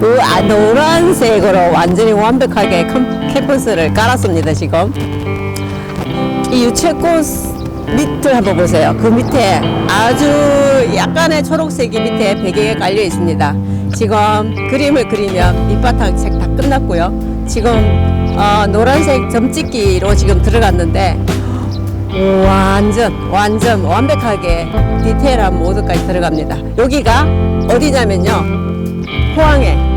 그 아, 노란색으로 완전히 완벽하게 컴- 캠퍼스를 깔았습니다 지금. 이 유채꽃 밑을 한번 보세요. 그 밑에 아주 약간의 초록색이 밑에 배경에 깔려 있습니다. 지금 그림을 그리면 밑바탕 색 다 끝났고요. 지금 어, 노란색 점찍기로 지금 들어갔는데 완전 완전 완벽하게 디테일한 모드까지 들어갑니다. 여기가 어디냐면요. 포항에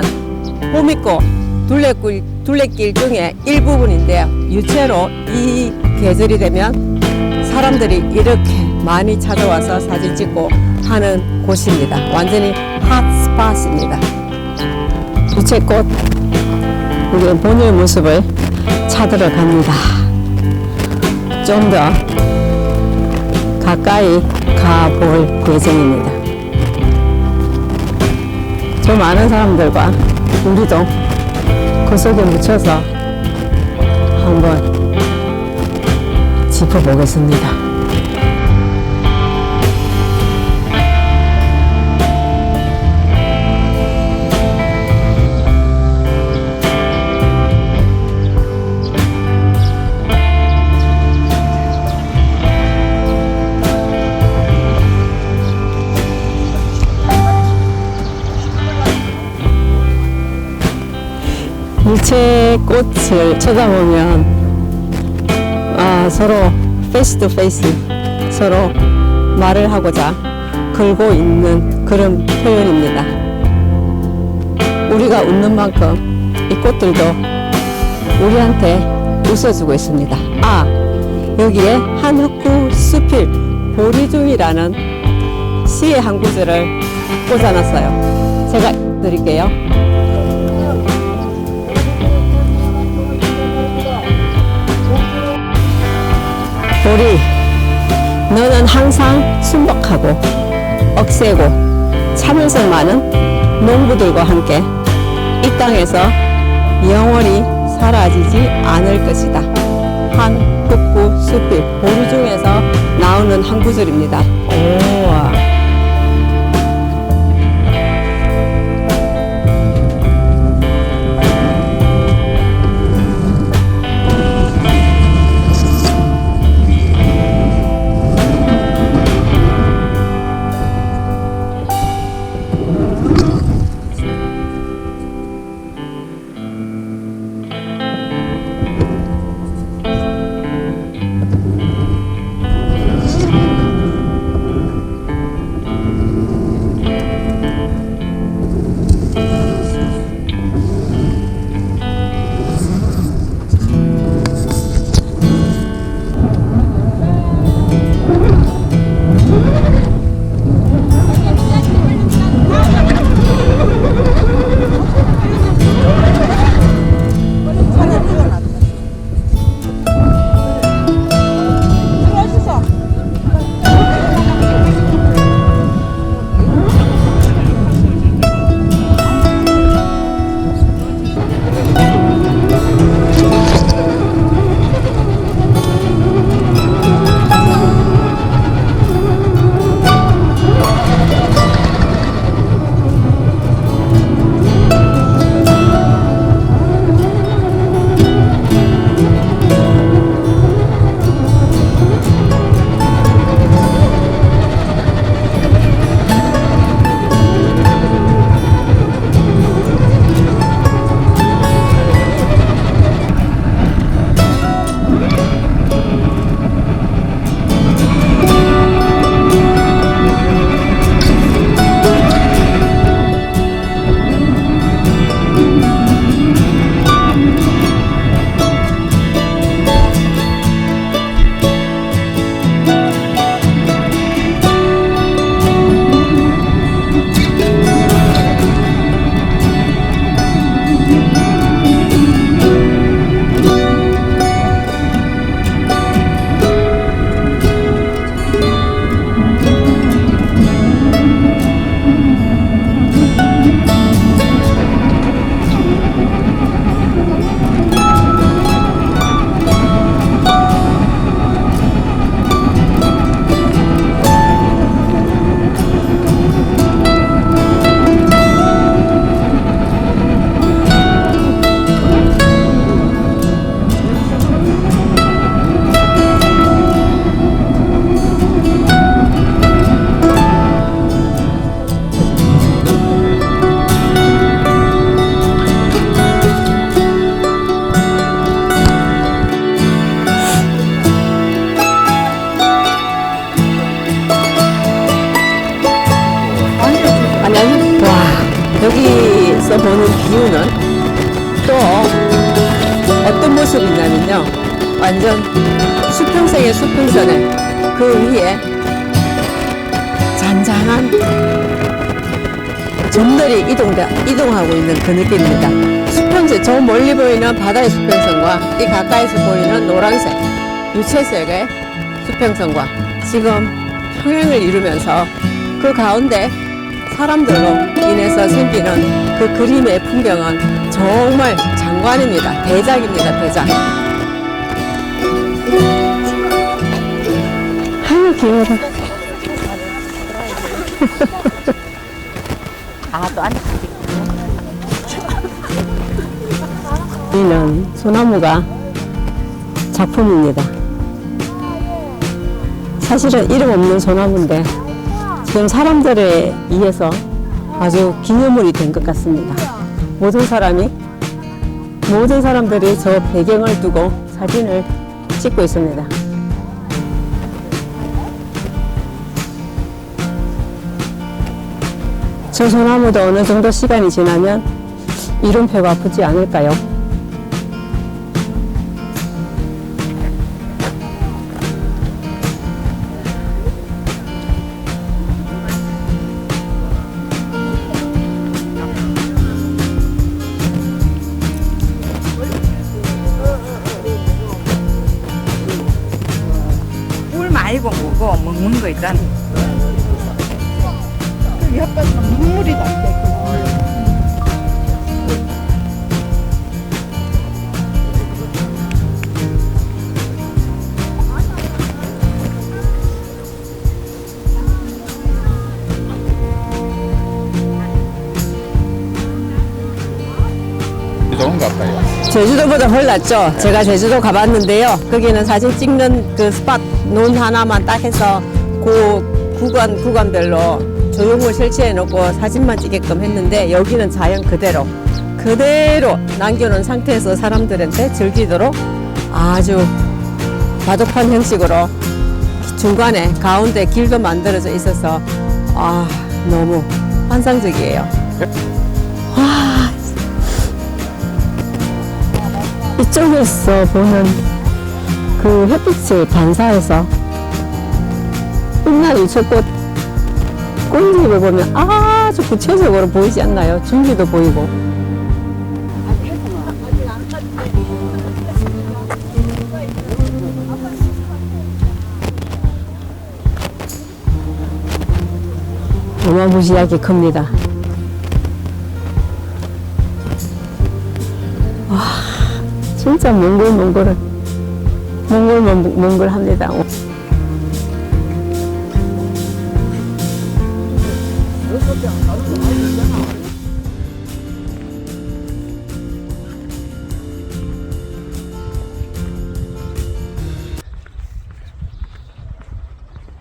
있는 호미꽃 둘레길, 둘레길 중에 일부분인데요. 유채로 이 계절이 되면 사람들이 이렇게 많이 찾아와서 사진 찍고 하는 곳입니다. 완전히 핫스팟입니다. 유채꽃 우리 본연의 모습을 찾으러 갑니다. 좀 더 가까이 가볼 예정입니다. 저 많은 사람들과 우리도 그 속에 묻혀서 한번 짚어보겠습니다. 일체 꽃을 쳐다보면 아, 서로 페이스 투 페이스 서로 말을 하고자 걸고 있는 그런 표현입니다. 우리가 웃는 만큼 이 꽃들도 우리한테 웃어주고 있습니다. 아, 여기에 한 흑구 수필 보리 중이라는 시의 한 구절을 꽂아놨어요. 제가 드릴게요. 우리 너는 항상 순박하고 억세고 참을성 많은 농부들과 함께 이 땅에서 영원히 사라지지 않을 것이다. 한 흑구 수필 보루 중에서 나오는 한 구절입니다. 오 있냐면요. 완전 수평생의 수평선에 그 위에 잔잔한 점들이 이동돼, 이동하고 있는 그 느낌입니다. 수평선, 저 멀리 보이는 바다의 수평선과 이 가까이서 보이는 노란색, 유채색의 수평선과 지금 평행을 이루면서 그 가운데 사람들로 인해서 생기는 그 그림의 풍경은 정말 장관입니다. 대작입니다. 대작. 귀여워. 아또 안. 이는 소나무가 작품입니다. 사실은 이름 없는 소나무인데 지금 사람들에 의해서 아주 기념물이 된 것 같습니다. 모든 사람이 모든 사람들이 저 배경을 두고 사진을 찍고 있습니다. 저 소나무도 어느 정도 시간이 지나면 이름표가 아프지 않을까요? 꿀 말고 뭐고 먹는 거 있잖아. 약간 눈물이 난다. 좋은가 봐요. 제주도보다 훨 낫죠. 제가 제주도 가봤는데요. 거기는 사진 찍는 그 스팟 논 하나만 딱 해서 그 구간 구간별로 조형물 설치해 놓고 사진만 찍게끔 했는데 여기는 자연 그대로 그대로 남겨놓은 상태에서 사람들한테 즐기도록 아주 바둑판 형식으로 중간에 가운데 길도 만들어져 있어서 아 너무 환상적이에요. 와 이쪽에서 보는 그 햇빛을 반사해서 끝날 유채꽃 꽃잎을 보면 아주 구체적으로 보이지 않나요? 줄기도 보이고. 어마무시하게 큽니다. 진짜 몽글몽글은 몽글몽글합니다. 两条都是好